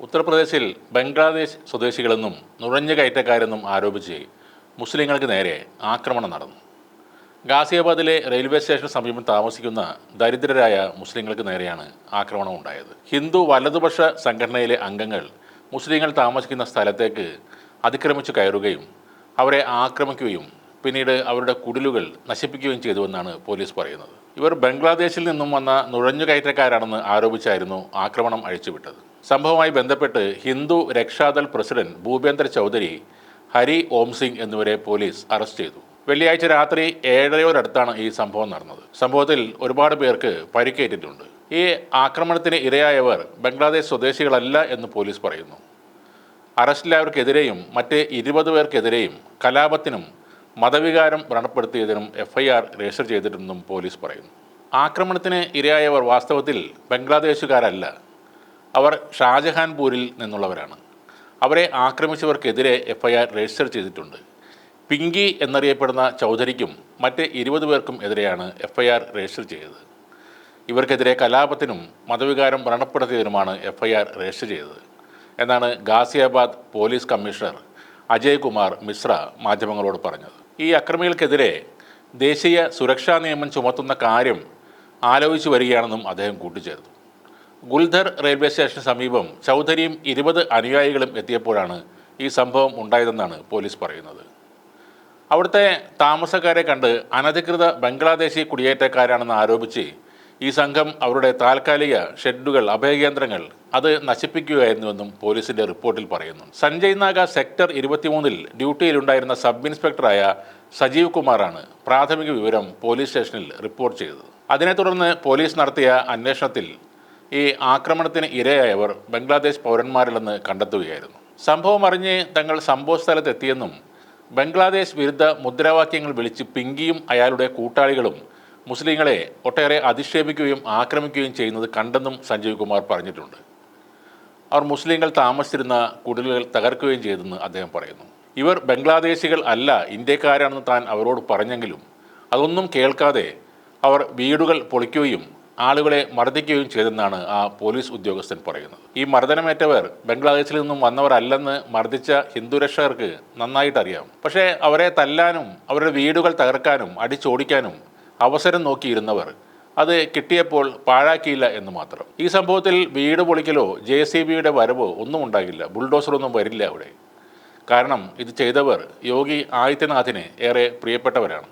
ഉത്തർപ്രദേശിൽ ബംഗ്ലാദേശ് സ്വദേശികളെന്നും നുഴഞ്ഞുകയറ്റക്കാരെന്നും ആരോപിച്ച് മുസ്ലിങ്ങൾക്ക് നേരെ ആക്രമണം നടന്നു. ഗാസിയാബാദിലെ റെയിൽവേ സ്റ്റേഷന് സമീപം താമസിക്കുന്ന ദരിദ്രരായ മുസ്ലിങ്ങൾക്ക് നേരെയാണ് ആക്രമണം ഉണ്ടായത്. ഹിന്ദു വലതുപക്ഷ സംഘടനയിലെ അംഗങ്ങൾ മുസ്ലിങ്ങൾ താമസിക്കുന്ന സ്ഥലത്തേക്ക് അതിക്രമിച്ചു കയറുകയും അവരെ ആക്രമിക്കുകയും പിന്നീട് അവരുടെ കുടിലുകൾ നശിപ്പിക്കുകയും ചെയ്തുവെന്നാണ് പോലീസ് പറയുന്നത്. ഇവർ ബംഗ്ലാദേശിൽ നിന്നും വന്ന നുഴഞ്ഞുകയറ്റക്കാരാണെന്ന് ആരോപിച്ചായിരുന്നു ആക്രമണം അഴിച്ചുവിട്ടത്. സംഭവവുമായി ബന്ധപ്പെട്ട് ഹിന്ദു രക്ഷാദൾ പ്രസിഡന്റ് ഭൂപേന്ദ്ര ചൗധരി ഹരി ഓം സിംഗ് എന്നിവരെ പോലീസ് അറസ്റ്റ് ചെയ്തു. വെള്ളിയാഴ്ച രാത്രി ഏഴരയോടടുത്താണ് ഈ സംഭവം നടന്നത്. സംഭവത്തിൽ ഒരുപാട് പേർക്ക് പരിക്കേറ്റിട്ടുണ്ട്. ഈ ആക്രമണത്തിന് ഇരയായവർ ബംഗ്ലാദേശ് സ്വദേശികളല്ല എന്ന് പോലീസ് പറയുന്നു. അറസ്റ്റിലായവർക്കെതിരെയും മറ്റ് ഇരുപത് പേർക്കെതിരെയും കലാപത്തിനും മതവികാരം വ്രണപ്പെടുത്തിയതിനും എഫ്ഐആർ രജിസ്റ്റർ ചെയ്തിട്ടുണ്ടെന്നും പോലീസ് പറയുന്നു. ആക്രമണത്തിന് ഇരയായവർ വാസ്തവത്തിൽ ബംഗ്ലാദേശുകാരല്ല. അവർ ഷാജഹാൻപൂരിൽ നിന്നുള്ളവരാണ്. അവരെ ആക്രമിച്ചവർക്കെതിരെ എഫ്ഐആർ രജിസ്റ്റർ ചെയ്തിട്ടുണ്ട്. പിങ്കി എന്നറിയപ്പെടുന്ന ചൗധരിക്കും മറ്റ് ഇരുപത് പേർക്കും എതിരെയാണ് എഫ്ഐആർ രജിസ്റ്റർ ചെയ്തത്. ഇവർക്കെതിരെ കലാപത്തിനും മതവികാരം വ്രണപ്പെടുത്തിയതിനുമാണ് എഫ്ഐആർ രജിസ്റ്റർ ചെയ്തത്. എന്നാണ് ഗാസിയാബാദ് പോലീസ് കമ്മീഷണർ അജയ് കുമാർ മിശ്ര മാധ്യമങ്ങളോട് പറഞ്ഞത്. ഈ അക്രമികൾക്കെതിരെ ദേശീയ സുരക്ഷാ നിയമം ചുമത്തുന്ന കാര്യം ആലോചിച്ചു വരികയാണെന്നും അദ്ദേഹം കൂട്ടിച്ചേർത്തു. ഗുൽധർ റെയിൽവേ സ്റ്റേഷന് സമീപം ചൗധരിയും ഇരുപത് അനുയായികളും എത്തിയപ്പോഴാണ് ഈ സംഭവം ഉണ്ടായതെന്നാണ് പോലീസ് പറയുന്നത്. അവിടുത്തെ താമസക്കാരെ കണ്ട് അനധികൃത ബംഗ്ലാദേശി കുടിയേറ്റക്കാരാണെന്ന് ആരോപിച്ച് ഈ സംഘം അവരുടെ താൽക്കാലിക ഷെഡുകൾ അഭയകേന്ദ്രങ്ങൾ അത് നശിപ്പിക്കുകയായിരുന്നുവെന്നും പോലീസിന്റെ റിപ്പോർട്ടിൽ പറയുന്നു. സഞ്ജയ് നാഗ സെക്ടർ ഇരുപത്തിമൂന്നിൽ ഡ്യൂട്ടിയിലുണ്ടായിരുന്ന സബ് ഇൻസ്പെക്ടറായ സജീവ് കുമാറാണ് പ്രാഥമിക വിവരം പോലീസ് സ്റ്റേഷനിൽ റിപ്പോർട്ട് ചെയ്തത്. അതിനെ തുടർന്ന് പോലീസ് നടത്തിയ അന്വേഷണത്തിൽ ഈ ആക്രമണത്തിന് ഇരയായവർ ബംഗ്ലാദേശ് പൗരന്മാരിലെന്ന് കണ്ടെത്തുകയായിരുന്നു. സംഭവം അറിഞ്ഞ് തങ്ങൾ സംഭവ സ്ഥലത്തെത്തിയെന്നും ബംഗ്ലാദേശ് വിരുദ്ധ മുദ്രാവാക്യങ്ങൾ വിളിച്ച് പിങ്കിയും അയാളുടെ കൂട്ടാളികളും മുസ്ലിങ്ങളെ ഒട്ടേറെ അധിക്ഷേപിക്കുകയും ആക്രമിക്കുകയും ചെയ്യുന്നത് കണ്ടെന്നും സഞ്ജീവ് കുമാർ പറഞ്ഞിട്ടുണ്ട്. അവർ മുസ്ലിങ്ങൾ താമസിച്ചിരുന്ന കുടിലുകൾ തകർക്കുകയും ചെയ്തെന്ന് അദ്ദേഹം പറയുന്നു. ഇവർ ബംഗ്ലാദേശികൾ അല്ല ഇന്ത്യക്കാരാണെന്ന് താൻ അവരോട് പറഞ്ഞെങ്കിലും അതൊന്നും കേൾക്കാതെ അവർ വീടുകൾ പൊളിക്കുകയും ആളുകളെ മർദ്ദിക്കുകയും ചെയ്തെന്നാണ് ആ പോലീസ് ഉദ്യോഗസ്ഥൻ പറയുന്നത്. ഈ മർദ്ദനമേറ്റവർ ബംഗ്ലാദേശിൽ നിന്നും വന്നവരല്ലെന്ന് മർദ്ദിച്ച ഹിന്ദു രക്ഷകർക്ക് നന്നായിട്ട് അറിയാം പക്ഷേ അവരെ തല്ലാനും അവരുടെ വീടുകൾ തകർക്കാനും അടിച്ചോടിക്കാനും അവസരം നോക്കിയിരുന്നവർ അത് കിട്ടിയപ്പോൾ പാഴാക്കിയില്ല എന്ന് മാത്രം. ഈ സംഭവത്തിൽ വീട് പൊളിക്കലോ ജെ സി ബിയുടെ വരവോ ഒന്നും ഉണ്ടാകില്ല. ബുൾഡോസറൊന്നും വരില്ല അവിടെ. കാരണം ഇത് ചെയ്തവർ യോഗി ആദിത്യനാഥിന് ഏറെ പ്രിയപ്പെട്ടവരാണ്.